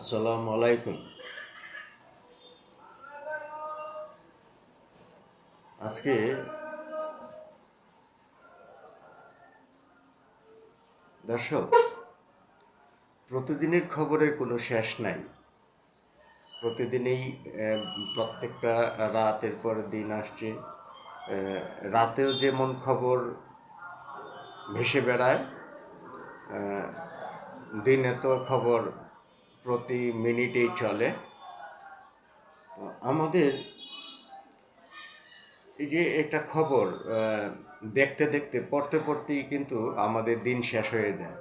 আসসালামু আলাইকুম। আজকে দর্শক, প্রতিদিনের খবরের কোনো শেষ নাই। প্রতিদিনই প্রত্যেকটা রাতের পর দিন আসছে। রাতেও যেমন খবর ভেসে বেড়ায় দিনে তো খবর প্রতি মিনিটেই চলে। তো আমাদের এই যে একটা খবর দেখতে দেখতে, পড়তে পড়তেই কিন্তু আমাদের দিন শেষ হয়ে যায়।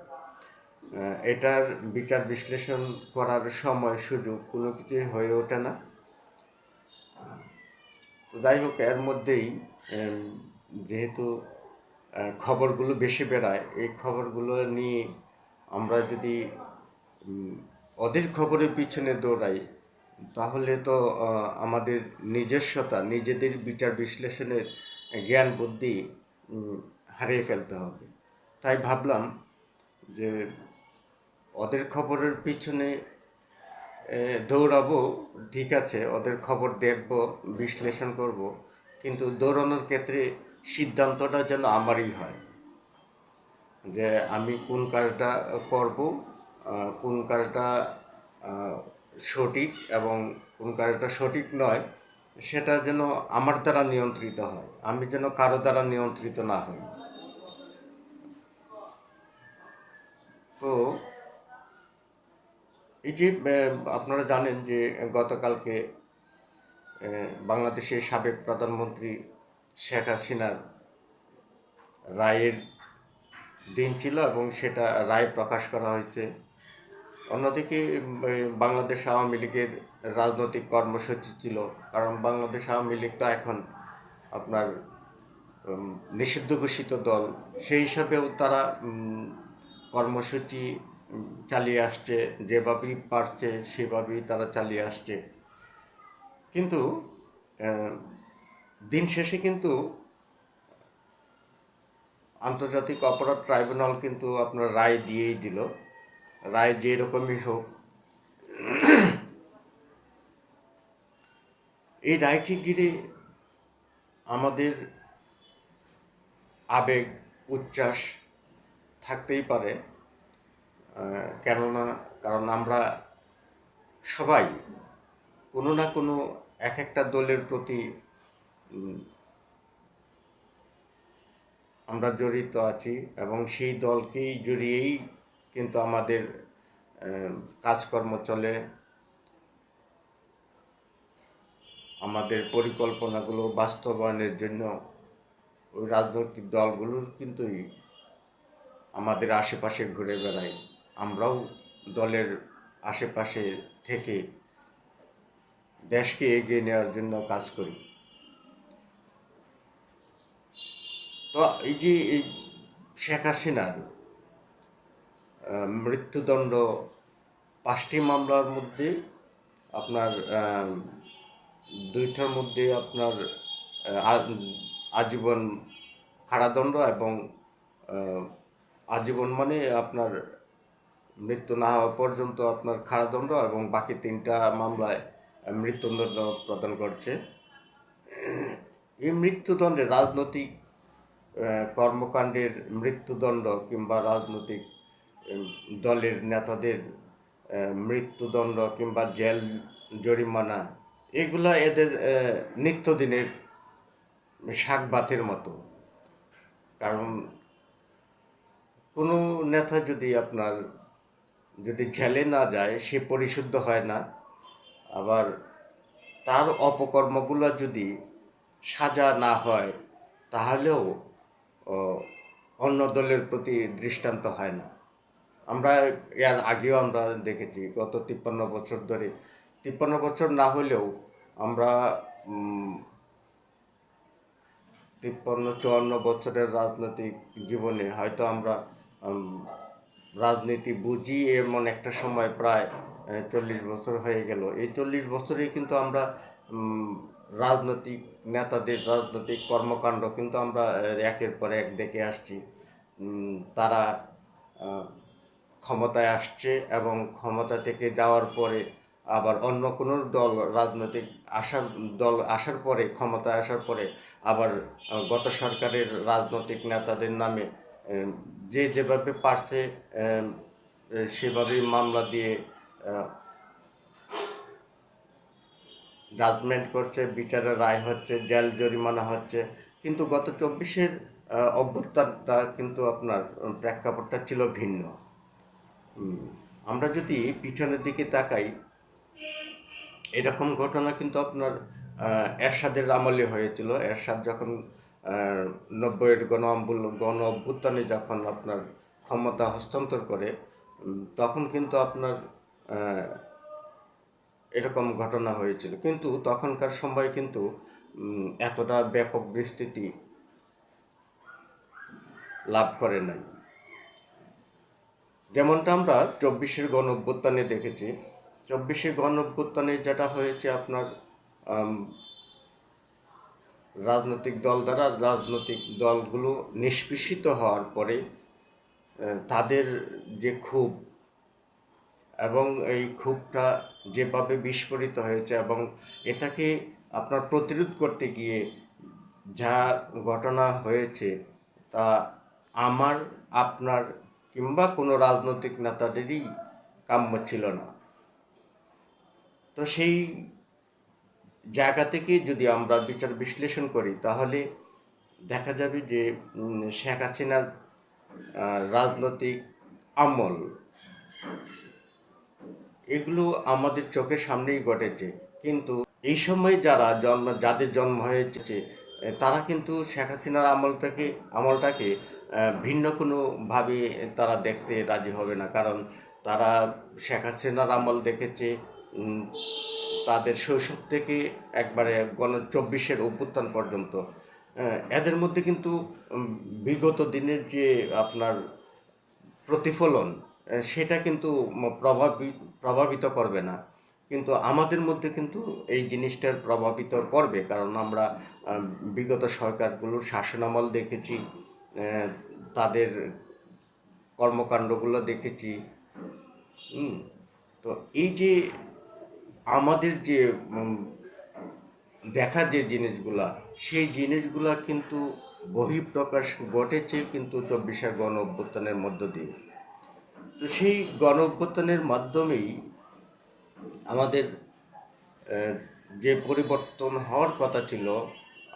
এটার বিচার বিশ্লেষণ করার সময় সুযোগ কোনো কিছুই হয়ে ওঠে না। তো যাই হোক, এর মধ্যেই যেহেতু খবরগুলো বেশি বেড়ায়, এই খবরগুলো নিয়ে আমরা যদি ওদের খবরের পিছনে দৌড়াই, তাহলে তো আমাদের নিজস্বতা, নিজেদের বিচার বিশ্লেষণের জ্ঞান, বুদ্ধি হারিয়ে ফেলতে হবে। তাই ভাবলাম যে ওদের খবরের পিছনে দৌড়াবো, ঠিক আছে ওদের খবর দেখব, বিশ্লেষণ করব, কিন্তু দৌড়ানোর ক্ষেত্রে সিদ্ধান্তটা যেন আমারই হয়, যে আমি কোন কাজটা করব কোন কাজটা সঠিক এবং কোন কাজটা সঠিক নয়, সেটা যেন আমার দ্বারা নিয়ন্ত্রিত হয়। আমি যেন কারও দ্বারা নিয়ন্ত্রিত না হই। তো, এই যে আপনারা জানেন যে গতকালকে বাংলাদেশের সাবেক প্রধানমন্ত্রী শেখ হাসিনার রায়ের দিন ছিল এবং সেটা রায় প্রকাশ করা হয়েছে। অন্যদিকে বাংলাদেশ আওয়ামী লীগের রাজনৈতিক কর্মসূচি ছিল, কারণ বাংলাদেশ আওয়ামী লীগ তো এখন আপনার নিষিদ্ধ ঘোষিত দল। সেই হিসাবেও তারা কর্মসূচি চালিয়ে আসছে, যেভাবেই পারছে সেভাবেই তারা চালিয়ে আসছে। কিন্তু দিন শেষে কিন্তু আন্তর্জাতিক অপরাধ ট্রাইব্যুনাল কিন্তু আপনার রায় দিয়েই দিল। রায় যে রকমই হোক। এই রায়কে ঘিরে আমাদের আবেগ, উচ্ছ্বাস থাকতেই পারে। কেননা, কারণ আমরা সবাই কোনো না কোনো এক একটা দলের প্রতি আমরা জড়িত আছি এবং সেই দলকেই জড়িয়েই কিন্তু আমাদের কাজকর্ম চলে। আমাদের পরিকল্পনাগুলো বাস্তবায়নের জন্য ওই রাজনৈতিক দলগুলোর কিন্তুই আমাদের আশেপাশে ঘুরে বেড়াই আমরাও দলের আশেপাশে থেকে দেশকে এগিয়ে নেওয়ার জন্য কাজ করি। তো এই যে শেখ হাসিনার মৃত্যুদণ্ড পাঁচটি মামলার মধ্যে আপনার দুইটার মধ্যে আপনার আজীবন কারাদণ্ড এবং আজীবন মানে আপনার মৃত্যু না হওয়া পর্যন্ত আপনার কারাদণ্ড এবং বাকি তিনটা মামলায় মৃত্যুদণ্ড প্রদান করছে। এই মৃত্যুদণ্ডে রাজনৈতিক কর্মকাণ্ডের মৃত্যুদণ্ড কিংবা রাজনৈতিক দলের নেতাদের মৃত্যুদণ্ড কিংবা জেল, জরিমানা, এগুলা এদের নিত্যদিনের শাক ভাতের মতো। কারণ কোনো নেতা যদি আপনার, যদি জেলে না যায়, সে পরিশুদ্ধ হয় না। আবার তার অপকর্মগুলো যদি সাজা না হয়, তাহলেও অন্য দলের প্রতি দৃষ্টান্ত হয় না। আমরা এর আগেও আমরা দেখেছি, গত তিপ্পান্ন বছর ধরে। তিপ্পান্ন বছর না হলেও আমরা তিপ্পান্ন, চুয়ান্ন বছরের রাজনৈতিক জীবনে হয়তো আমরা রাজনীতি বুঝি এমন একটা সময় প্রায় চল্লিশ বছর হয়ে গেল। এই চল্লিশ বছরে কিন্তু আমরা রাজনৈতিক নেতাদের রাজনৈতিক কর্মকাণ্ড কিন্তু আমরা একের পর এক দেখে আসছি। তারা ক্ষমতায় আসছে এবং ক্ষমতা থেকে যাওয়ার পরে আবার অন্য কোনো দল, রাজনৈতিক আসার দল আসার পরে, ক্ষমতায় আসার পরে আবার গত সরকারের রাজনৈতিক নেতাদের নামে যে যেভাবে পারছে সেভাবেই মামলা দিয়ে জাজমেন্ট করছে, বিচারের রায় হচ্ছে জেল জরিমানা হচ্ছে। কিন্তু গত চব্বিশের অভ্যুত্থানটা কিন্তু আপনার প্রেক্ষাপটটা ছিল ভিন্ন। আমরা যদি পিছনের দিকে তাকাই, এরকম ঘটনা কিন্তু আপনার এরশাদের আমলে হয়েছিল। এরশাদ যখন নব্বইয়ের গণ গণ অভ্যুত্থানে যখন আপনার ক্ষমতা হস্তান্তর করে তখন কিন্তু আপনার এরকম ঘটনা হয়েছিল। কিন্তু তখনকার সময় কিন্তু এতটা ব্যাপক বিস্তৃতি লাভ করে নাই। যেমনটা আমরা চব্বিশের গণ অভ্যুত্থানে দেখেছি। চব্বিশের গণ অভ্যুত্থানে যেটা হয়েছে আপনার রাজনৈতিক দল দ্বারা রাজনৈতিক দলগুলো নিষ্পেষিত হওয়ার পরে তাদের যে ক্ষোভ এবং এই ক্ষোভটা যেভাবে বিস্ফোরিত হয়েছে এবং এটাকে আপনার প্রতিরোধ করতে গিয়ে যা ঘটনা হয়েছে, তা আমার, আপনার কিংবা কোনো রাজনৈতিক নেতাদেরই কাম্য ছিল না। তো সেই জায়গা থেকে যদি আমরা বিচার বিশ্লেষণ করি, তাহলে দেখা যাবে যে শেখ হাসিনার রাজনৈতিক আমল এগুলো আমাদের চোখের সামনেই ঘটেছে। কিন্তু এই সময় যারা জন্ম, যাদের জন্ম হয়েছে, তারা কিন্তু শেখ হাসিনার আমলটাকে আমলটাকে ভিন্ন কোনোভাবে তারা দেখতে রাজি হবে না। কারণ তারা শেখ হাসিনার আমল দেখেছে তাদের শৈশব থেকে একবারে গণ চব্বিশের অভ্যুত্থান পর্যন্ত। এদের মধ্যে কিন্তু বিগত দিনের যে আপনার প্রতিফলন সেটা কিন্তু প্রভাবিত প্রভাবিত করবে না। কিন্তু আমাদের মধ্যে কিন্তু এই জিনিসটার প্রভাবিত করবে। কারণ আমরা বিগত সরকারগুলোর শাসনামল দেখেছি তাদের কর্মকাণ্ডগুলো দেখেছি। তো এই যে আমাদের যে দেখা যে জিনিসগুলা, সেই জিনিসগুলা কিন্তু বহিঃপ্রকাশ ঘটেছে কিন্তু চব্বিশের গণ অভ্যুত্থানের মধ্য দিয়ে। তো সেই গণ অভ্যুত্থানের মাধ্যমেই আমাদের যে পরিবর্তন হওয়ার কথা ছিল,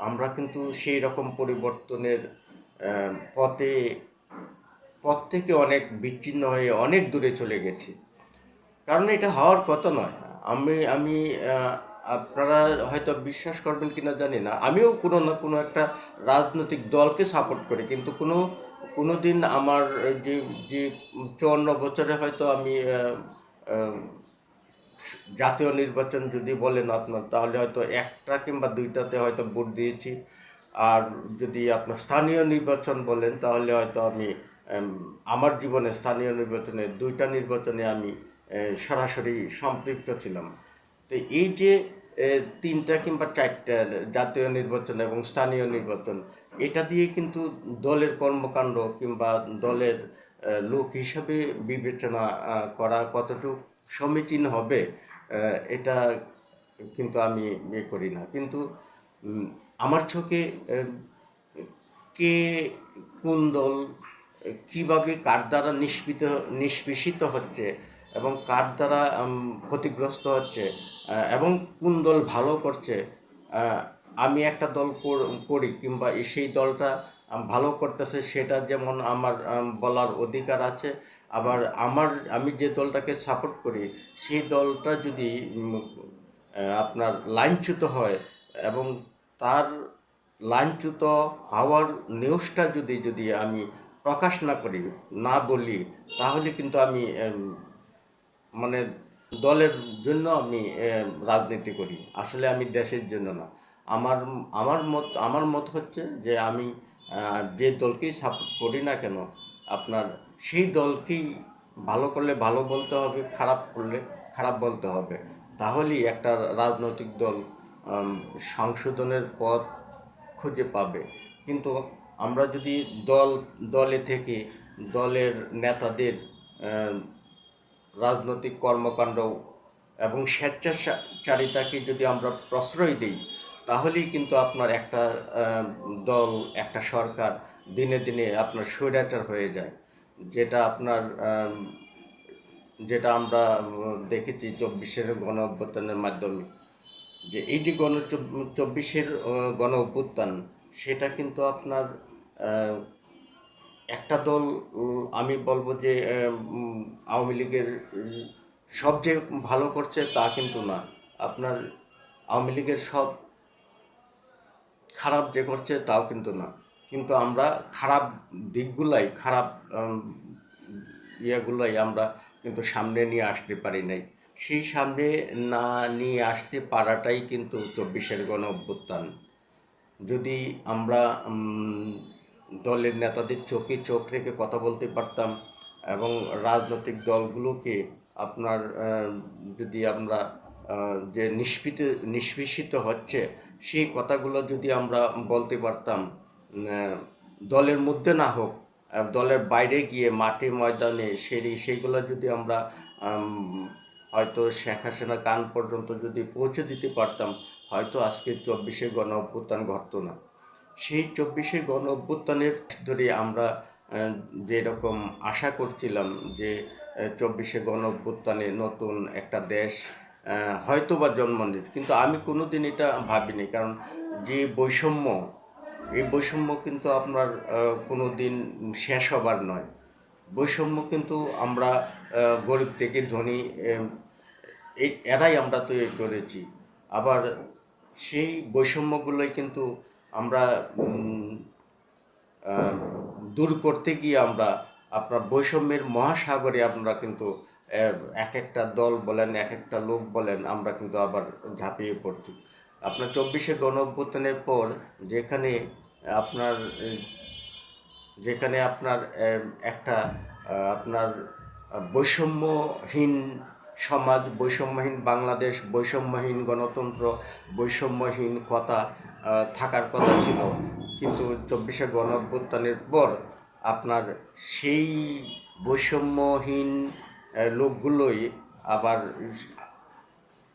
আমরা কিন্তু সেই রকম পরিবর্তনের পথে, পথ থেকে অনেক বিচ্ছিন্ন হয়ে অনেক দূরে চলে গেছি। কারণ এটা হওয়ার কথা নয়। আমি আমি আপনারা হয়তো বিশ্বাস করবেন কিনা জানি না। আমিও কোনো না কোনো একটা রাজনৈতিক দলকে সাপোর্ট করি, কিন্তু কোনো কোনো দিন আমার যে যে চুয়ান্ন বছরে হয়তো আমি জাতীয় নির্বাচন যদি বলেন আপনার, তাহলে হয়তো একটা কিংবা দুইটাতে হয়তো ভোট দিয়েছি। আর যদি আপনার স্থানীয় নির্বাচন বলেন, তাহলে হয়তো আমি আমার জীবনে স্থানীয় নির্বাচনে দুইটা নির্বাচনে আমি সরাসরি সম্পৃক্ত ছিলাম। তো এই যে তিনটা কিংবা চারটা জাতীয় নির্বাচন এবং স্থানীয় নির্বাচন, এটা দিয়ে কিন্তু দলের কর্মকাণ্ড কিংবা দলের লোক হিসাবে বিবেচনা করা কতটুকু সমীচীন হবে এটা কিন্তু আমি ইয়ে করি না। কিন্তু আমার চোখে কে কোন দল কীভাবে কার দ্বারা নিষ্পিত, নিষ্পেষিত হচ্ছে এবং কার দ্বারা ক্ষতিগ্রস্ত হচ্ছে এবং কোন দল ভালো করছে আমি একটা দল কর- কিংবা সেই দলটা ভালো করতেছে, সেটা যেমন আমার বলার অধিকার আছে, আবার আমার, আমি যে দলটাকে সাপোর্ট করি, সেই দলটা যদি আপনার লাইনচ্যুত হয় এবং তার লাইনচ্যুত হওয়ার নিউজটা যদি যদি আমি প্রকাশ না করি, না বলি, তাহলে কিন্তু আমি মানে দলের জন্য আমি রাজনীতি করি। আসলে আমি দেশের জন্য না। আমার আমার মত আমার মত হচ্ছে যে আমি যে দলকেই সাপোর্ট করি না কেন, আপনার সেই দলকেই ভালো করলে ভালো বলতে হবে, খারাপ করলে খারাপ বলতে হবে। তাহলেই একটা রাজনৈতিক দল সংশোধনের পথ খুঁজে পাবে। কিন্তু আমরা যদি দল, দলে থেকে দলের নেতাদের রাজনৈতিক কর্মকাণ্ড এবং স্বেচ্ছাচারিতাকে যদি আমরা প্রশ্রয় দিই, তাহলেই কিন্তু আপনার একটা দল, একটা সরকার দিনে দিনে আপনার স্বৈরাচার হয়ে যায়। যেটা আপনার যেটা আমরা দেখেছি চব্বিশের গণ অভ্যুত্থানের মাধ্যমে। যে এই যে গণ চব্বিশের গণ অভ্যুত্থান সেটা কিন্তু আপনার একটা দল আমি বলব যে আওয়ামী লীগের উম, সব যে ভালো করছে তা কিন্তু না। আপনার আওয়ামী লীগের সব খারাপ যে করছে তাও কিন্তু না। কিন্তু আমরা খারাপ দিকগুলাই খারাপ ইয়েগুলাই আমরা কিন্তু সামনে নিয়ে আসতে পারি নাই। সেই সামনে না নিয়ে আসতে পারাটাই কিন্তু চব্বিশের গণ অভ্যুত্থান। যদি আমরা দলের নেতাদের চোখে চোখ রেখে কথা বলতে পারতাম এবং রাজনৈতিক দলগুলোকে আপনার যদি আমরা যে নিষ্পিত, নিষ্পেষিত হচ্ছে, সেই কথাগুলো যদি আমরা বলতে পারতাম দলের মধ্যে না হোক দলের বাইরে গিয়ে মাঠে ময়দানে সেই সেইগুলো যদি আমরা হয়তো শেখ হাসিনা কান পর্যন্ত যদি পৌঁছে দিতে পারতাম, হয়তো আজকে চব্বিশে গণ অভ্যুত্থান ঘটতো না। সেই চব্বিশে গণ অভ্যুত্থানের ধরে আমরা যেরকম আশা করছিলাম যে চব্বিশে গণ অভ্যুত্থানে নতুন একটা দেশ হয়তো বা জন্ম নিত কিন্তু আমি কোনো দিন এটা ভাবিনি, কারণ যে বৈষম্য, এই বৈষম্য কিন্তু আপনার কোনো দিন শেষ হবার নয়। বৈষম্য কিন্তু আমরা গরিব থেকে ধনী এই এরাই আমরা তৈরি করেছি। আবার সেই বৈষম্যগুলোই কিন্তু আমরা দূর করতে গিয়ে আমরা আপনার বৈষম্যের মহাসাগরে আমরা কিন্তু এক একটা দল বলেন এক একটা লোক বলেন, আমরা কিন্তু আবার ঝাঁপিয়ে পড়ছি। আপনার চব্বিশে গণ অভ্যুত্থানের পর যেখানে আপনার যেখানে আপনার একটা আপনার বৈষম্যহীন সমাজ বৈষম্যহীন, বাংলাদেশ বৈষম্যহীন, গণতন্ত্র বৈষম্যহীন কথা থাকার কথা ছিল। কিন্তু চব্বিশে গণ অভ্যুত্থানের পর আপনার সেই বৈষম্যহীন লোকগুলোই আবার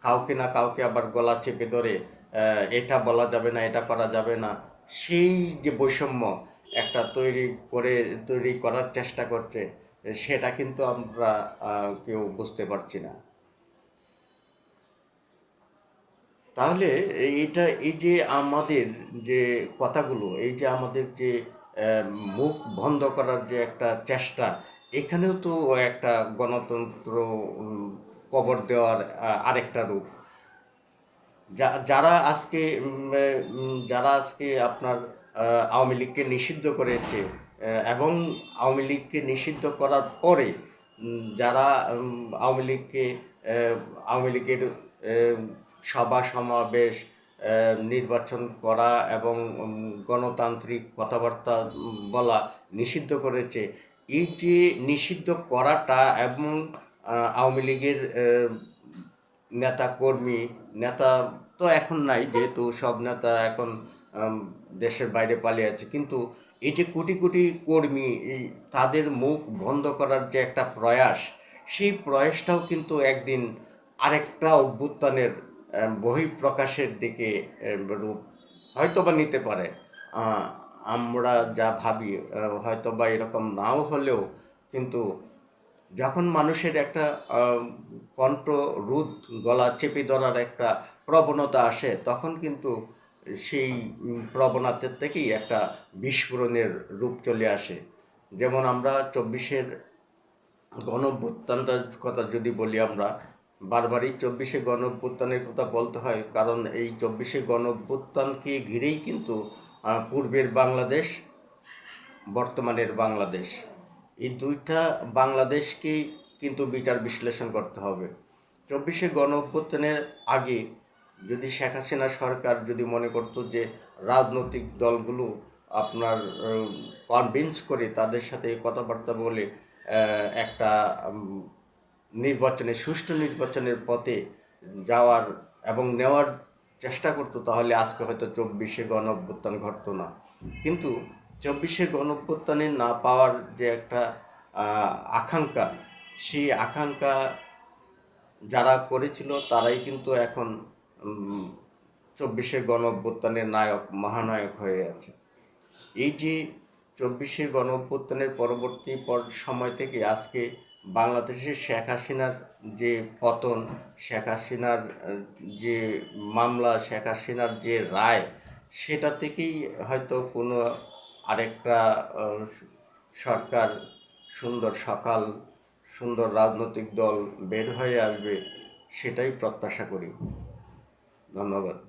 কাউকে না কাউকে আবার গলা চেপে ধরে এটা বলা যাবে না, এটা করা যাবে না, সেই যে বৈষম্য একটা তৈরি করে, তৈরি করার চেষ্টা করছে সেটা কিন্তু আমরা কেউ বুঝতে পারছি না। তাহলে এইটা, এই যে আমাদের যে কথাগুলো, এই যে আমাদের যে মুখ বন্ধ করার যে একটা চেষ্টা, এখানেও তো একটা গণতন্ত্র কবর দেওয়ার আরেকটা রূপ। যারা আজকে যারা আজকে আপনার আওয়ামী লীগকে নিষিদ্ধ করেছে। এবং আওয়ামী লীগকে নিষিদ্ধ করার পরে যারা আওয়ামী লীগকে আওয়ামী লীগের সভা সমাবেশ নির্বাচন করা এবং গণতান্ত্রিক কথাবার্তা বলা নিষিদ্ধ করেছে, এই যে নিষিদ্ধ করাটা এবং আওয়ামী লীগের নেতা কর্মী, নেতা তো এখন নাই, যেহেতু সব নেতা এখন দেশের বাইরে পালিয়ে আছে কিন্তু এই যে কোটি কোটি কর্মী এই তাদের মুখ বন্ধ করার যে একটা প্রয়াস সেই প্রয়াসটাও কিন্তু একদিন আরেকটা অভ্যুত্থানের বহিঃপ্রকাশের দিকে রূপ হয়তো বা নিতে পারে। আমরা যা ভাবি আহ, হয়তো বা এরকম নাও হলেও কিন্তু যখন মানুষের একটা কণ্ঠ রুদ গলা চেপে ধরার একটা প্রবণতা আসে তখন কিন্তু সেই প্রবণতার থেকেই একটা বিস্ফোরণের রূপ চলে আসে। যেমন আমরা চব্বিশের গণভ্যুত্থানটার কথা যদি বলি আমরা, বারবারই চব্বিশে গণ অভ্যুত্থানের কথা বলতে হয়, কারণ এই চব্বিশে গণ অভ্যুত্থানকে ঘিরেই কিন্তু পূর্বের বাংলাদেশ, বর্তমানের বাংলাদেশ। এই দুইটা বাংলাদেশকেই কিন্তু বিচার বিশ্লেষণ করতে হবে। চব্বিশে গণ অভ্যুত্থানের আগে যদি শেখ হাসিনা সরকার যদি মনে করতো যে রাজনৈতিক দলগুলো আপনার কনভিন্স করে তাদের সাথে কথাবার্তা বলে একটা নির্বাচনে, সুষ্ঠু নির্বাচনের পথে যাওয়ার এবং নেওয়ার চেষ্টা করতো, তাহলে আজকে হয়তো চব্বিশে গণ ঘটতো না। কিন্তু চব্বিশে গণ অভ্যুত্থানে না পাওয়ার যে একটা আকাঙ্ক্ষা, সেই আকাঙ্ক্ষা যারা করেছিল তারাই কিন্তু এখন চব্বিশে গণ অভ্যুত্থানের নায়ক, মহানায়ক হয়ে আছে। এই যে চব্বিশে গণ অভ্যুত্থানের পরবর্তী পর, সময় থেকে আজকে বাংলাদেশে শেখ হাসিনার যে পতন, শেখ হাসিনার যে মামলা, শেখ হাসিনার যে রায়, সেটা থেকেই হয়তো কোনো আরেকটা সরকার সুন্দর সকাল, সুন্দর রাজনৈতিক দল বের হয়ে আসবে, সেটাই প্রত্যাশা করি। ধন্যবাদ।